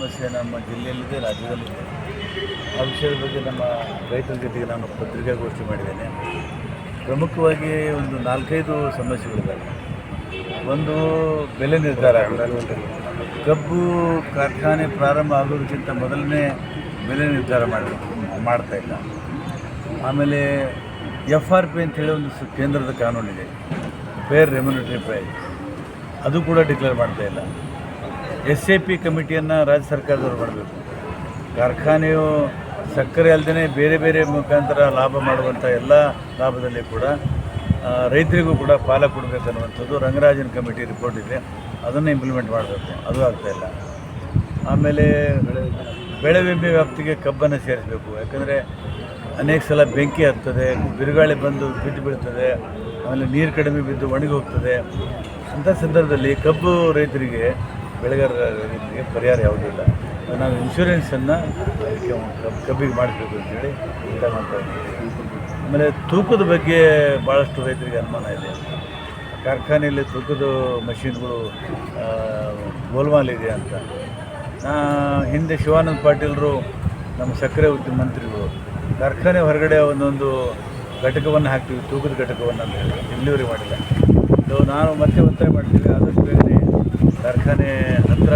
ಸಮಸ್ಯೆ ನಮ್ಮ ಜಿಲ್ಲೆಯಲ್ಲಿದೆ, ರಾಜ್ಯದಲ್ಲಿದೆ. ಆ ವಿಷಯದ ಬಗ್ಗೆ ನಮ್ಮ ರೈತರ ಜೊತೆಗೆ ನಾನು ಪತ್ರಿಕಾಗೋಷ್ಠಿ ಮಾಡಿದ್ದೇನೆ. ಪ್ರಮುಖವಾಗಿ ಒಂದು ನಾಲ್ಕೈದು ಸಮಸ್ಯೆಗಳಿದ್ದಾವೆ. ಒಂದು ಬೆಲೆ ನಿರ್ಧಾರ ಕಬ್ಬು ಕಾರ್ಖಾನೆ ಪ್ರಾರಂಭ ಆಗೋದಕ್ಕಿಂತ ಮೊದಲನೇ ಬೆಲೆ ನಿರ್ಧಾರ ಮಾಡಿ, ಮಾಡ್ತಾ ಇಲ್ಲ. ಆಮೇಲೆ ಎಫ್ ಆರ್ ಪಿ ಅಂತೇಳಿ ಒಂದು ಕೇಂದ್ರದ ಕಾನೂನಿದೆ. ಫೇರ್ ರೆಮ್ಯುನಿಟರಿ ಪ್ರೈಸ್ ಅದು ಕೂಡ ಡಿಕ್ಲೇರ್ ಮಾಡ್ತಾ ಇಲ್ಲ. ಎಸ್ ಎ ಪಿ ಕಮಿಟಿಯನ್ನು ರಾಜ್ಯ ಸರ್ಕಾರದವರು ಮಾಡಬೇಕು. ಕಾರ್ಖಾನೆಯು ಸಕ್ಕರೆ ಅಲ್ಲದೇ ಬೇರೆ ಬೇರೆ ಮುಖಾಂತರ ಲಾಭ ಮಾಡುವಂಥ ಎಲ್ಲ ಲಾಭದಲ್ಲಿ ಕೂಡ ರೈತರಿಗೂ ಕೂಡ ಪಾಲ ಕೊಡಬೇಕನ್ನುವಂಥದ್ದು ರಂಗರಾಜನ್ ಕಮಿಟಿ ರಿಪೋರ್ಟ್ ಇದೆ. ಅದನ್ನು ಇಂಪ್ಲಿಮೆಂಟ್ ಮಾಡಬೇಕು. ಅದು ಆಗ್ತಾಯಿಲ್ಲ ಆಮೇಲೆ ಬೆಳೆ ವಿಮೆ ವ್ಯಾಪ್ತಿಗೆ ಕಬ್ಬನ್ನು ಸೇರಿಸಬೇಕು. ಯಾಕಂದರೆ ಅನೇಕ ಸಲ ಬೆಂಕಿ ಹತ್ತದೆ, ಬಿರುಗಾಳಿ ಬಂದು ಬಿದ್ದು ಬೀಳ್ತದೆ, ಆಮೇಲೆ ನೀರು ಕಡಿಮೆ ಬಿದ್ದು ಒಣಗಿ ಹೋಗ್ತದೆ. ಅಂಥ ಸಂದರ್ಭದಲ್ಲಿ ಕಬ್ಬು ರೈತರಿಗೆ ರೈತರಿಗೆ ಪರಿಹಾರ ಯಾವುದೂ ಇಲ್ಲ. ನಾವು ಇನ್ಶೂರೆನ್ಸನ್ನು ಅದಕ್ಕೆ ಕಬ್- ಕಬ್ಬಿಗೆ ಮಾಡಿಸ್ಬೇಕು ಅಂತೇಳಿ ಊಟ ಮಾಡ್ತಾ ಆಮೇಲೆ ತೂಕದ ಬಗ್ಗೆ ಭಾಳಷ್ಟು ರೈತರಿಗೆ ಅನುಮಾನ ಇದೆ. ಕಾರ್ಖಾನೆಯಲ್ಲಿ ತೂಕದ ಮಷಿನ್ಗಳು ಗೋಲ್ಮಾಲ್ ಇದೆ ಅಂತ. ಹಿಂದೆ ಶಿವಾನಂದ ಪಾಟೀಲರು ನಮ್ಮ ಸಕ್ಕರೆ ಉದ್ಯಮ ಮಂತ್ರಿಗಳು, ಕಾರ್ಖಾನೆ ಹೊರಗಡೆ ಒಂದೊಂದು ಘಟಕವನ್ನು ಹಾಕ್ತೀವಿ, ತೂಕದ ಘಟಕವನ್ನು ಅಂತ ಹೇಳಿ ಡೆಲಿವರಿ ಮಾಡಿಲ್ಲ ಸೊ ನಾನು ಮತ್ತೆ ಒತ್ತಾಯ ಮಾಡ್ತೀವಿ ಆದಷ್ಟು ಬೇಗನೆ ಕಾರ್ಖಾನೆ ಹತ್ರ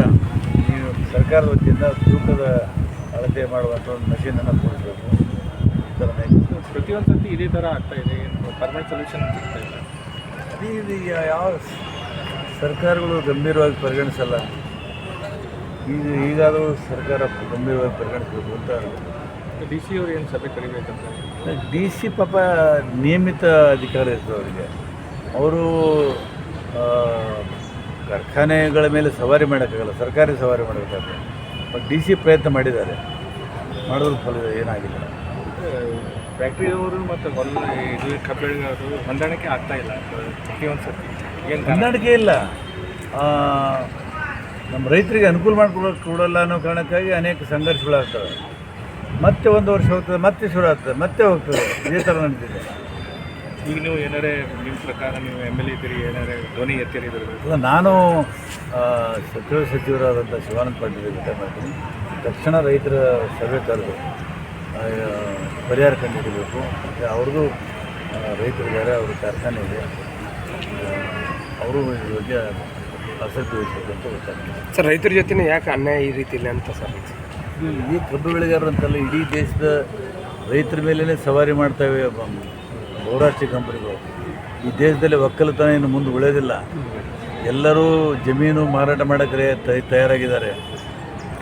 ನೀವು ಸರ್ಕಾರದ ವತಿಯಿಂದ ತೂಕದ ಅಳತೆ ಮಾಡುವಂಥ ಒಂದು ಮಷೀನನ್ನು ಕೊಡಿಸಬೇಕು ಈ ಥರ ಪ್ರತಿಯೊಂದು ಸರ್ತಿ ಇದೇ ಥರ ಆಗ್ತಾ ಇದೆ. ಪರ್ಮನೆಂಟ್ ಸೊಲ್ಯೂಷನ್ ಸಿಗ್ತಾ ಇಲ್ಲ. ಅದೇ ಇದು ಯಾವ ಸರ್ಕಾರಗಳು ಗಂಭೀರವಾಗಿ ಪರಿಗಣಿಸಲ್ಲ. ಈಗ ಈಗಾದರೂ ಸರ್ಕಾರ ಗಂಭೀರವಾಗಿ ಪರಿಗಣಿಸಬೇಕು ಅಂತ ಡಿ ಸಿ ಅವ್ರು ಏನು ಸಭೆ ಕರಿಬೇಕಂತ? ಡಿ ಸಿ ಪಾಪ ನಿಯಮಿತ ಅಧಿಕಾರ ಇರ್ತದೆ ಅವರಿಗೆ. ಅವರು ಕಾರ್ಖಾನೆಗಳ ಮೇಲೆ ಸವಾರಿ ಮಾಡೋಕ್ಕಾಗಲ್ಲ ಸರ್ಕಾರಿ ಸವಾರಿ ಮಾಡಬೇಕಾದ್ರೆ. ಬಟ್ ಡಿ ಸಿ ಪ್ರಯತ್ನ ಮಾಡಿದ್ದಾರೆ. ಮಾಡೋದ್ರ ಫಲ ಏನಾಗಿಲ್ಲ. ಫ್ಯಾಕ್ಟ್ರಿಯವರು ಮತ್ತು ಇದು ಕಬ್ಬೆಳೆಗಾರರು ಹೊಂದಾಣಿಕೆ ಆಗ್ತಾ ಇಲ್ಲ. ಪ್ರತಿಯೊಂದು ಸರ್ತಿ ಏನು ಹೊಂದಾಣಿಕೆ ಇಲ್ಲ. ನಮ್ಮ ರೈತರಿಗೆ ಅನುಕೂಲ ಮಾಡಿಕೊಡೋಕೆ ಕೊಡಲ್ಲ ಅನ್ನೋ ಕಾರಣಕ್ಕಾಗಿ ಅನೇಕ ಸಂಘರ್ಷಗಳಾಗ್ತವೆ. ಮತ್ತೆ ಒಂದು ವರ್ಷ ಹೋಗ್ತದೆ ಮತ್ತೆ ಶುರು ಆಗ್ತದೆ ಮತ್ತೆ ಹೋಗ್ತದೆ. ಇದೇ ಥರ ನಡೀತಿದೆ ಈಗ ನೀವು ಏನಾರೇ ನಿಮ್ಮ ಪ್ರಕಾರ ನೀವು ಎಂ ಎಲ್ ಎ ಇದ್ದೀರಿ ಏನಾರೇ ಧ್ವನಿ ಎತ್ತಿರಿದ್ರು ಅಲ್ಲ ನಾನು ಸಚಿವ ಸಚಿವರಾದಂಥ ಶಿವಾನಂದ ಪಾಟೀಲ್ ಜೊತೆ ಮಾಡ್ತೀನಿ. ತಕ್ಷಣ ರೈತರ ಸಭೆ ಕರೆದು ಪರಿಹಾರ ಕಂಡುಹಿಡಬೇಕು. ಮತ್ತು ಅವ್ರದ್ದು ರೈತರು ರೈತರಿದ್ದಾರೆ ಅವ್ರ ಕಾರ್ಖಾನೆ ಇದೆ. ಅವರು ಇದ್ರ ಬಗ್ಗೆ ಆಸಕ್ತಿ ವಹಿಸಬೇಕು ಅಂತ ಗೊತ್ತಾಗ್ತದೆ ಸರ್ ರೈತರ ಜೊತೆ ಯಾಕೆ ಅನ್ಯಾಯ ಈ ರೀತಿ ಇಲ್ಲ ಅಂತ ಸರ್? ಇದು ಈ ಕಬ್ಬು ಬೆಳೆಗಾರರು ಅಂತಲ್ಲ ಇಡೀ ದೇಶದ ರೈತರ ಮೇಲೇ ಸವಾರಿ ಮಾಡ್ತಾವೆ ಬಹುರಾಷ್ಟ್ರೀಯ ಕಂಪನಿಗಳು. ಈ ದೇಶದಲ್ಲಿ ಒಕ್ಕಲುತನ ಇನ್ನು ಮುಂದೆ ಉಳಿಯೋದಿಲ್ಲ. ಎಲ್ಲರೂ ಜಮೀನು ಮಾರಾಟ ಮಾಡೋಕ್ಕೆ ತಯ- ತಯಾರಾಗಿದ್ದಾರೆ.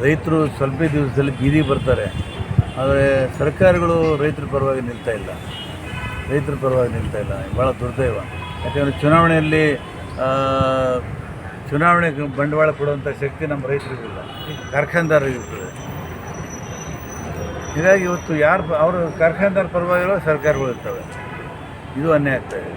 ರೈತರು ಸ್ವಲ್ಪ ದಿವಸದಲ್ಲಿ ಬೀದಿಗೆ ಬರ್ತಾರೆ. ಆದರೆ ಸರ್ಕಾರಗಳು ರೈತರ ಪರವಾಗಿ ನಿಲ್ತಾ ಇಲ್ಲ. ರೈತರ ಪರವಾಗಿ ನಿಲ್ತಾ ಇಲ್ಲ. ಭಾಳ ದುರ್ದೈವ. ಯಾಕೆಂದರೆ ಚುನಾವಣೆಯಲ್ಲಿ ಚುನಾವಣೆ ಬಂಡವಾಳ ಕೊಡುವಂಥ ಶಕ್ತಿ ನಮ್ಮ ರೈತರಿಗಿಲ್ಲ ಕಾರ್ಖಾನೆದಾರರಿಗಿರ್ತದೆ ಹೀಗಾಗಿ ಇವತ್ತು ಯಾರು ಅವರು ಕಾರ್ಖಾನೆದಾರ ಪರವಾಗಿರೋ ಸರ್ಕಾರಗಳು ಇರ್ತವೆ. ಇದು ಅನ್ಯಾಯ ಆಗ್ತಾ ಇದೆ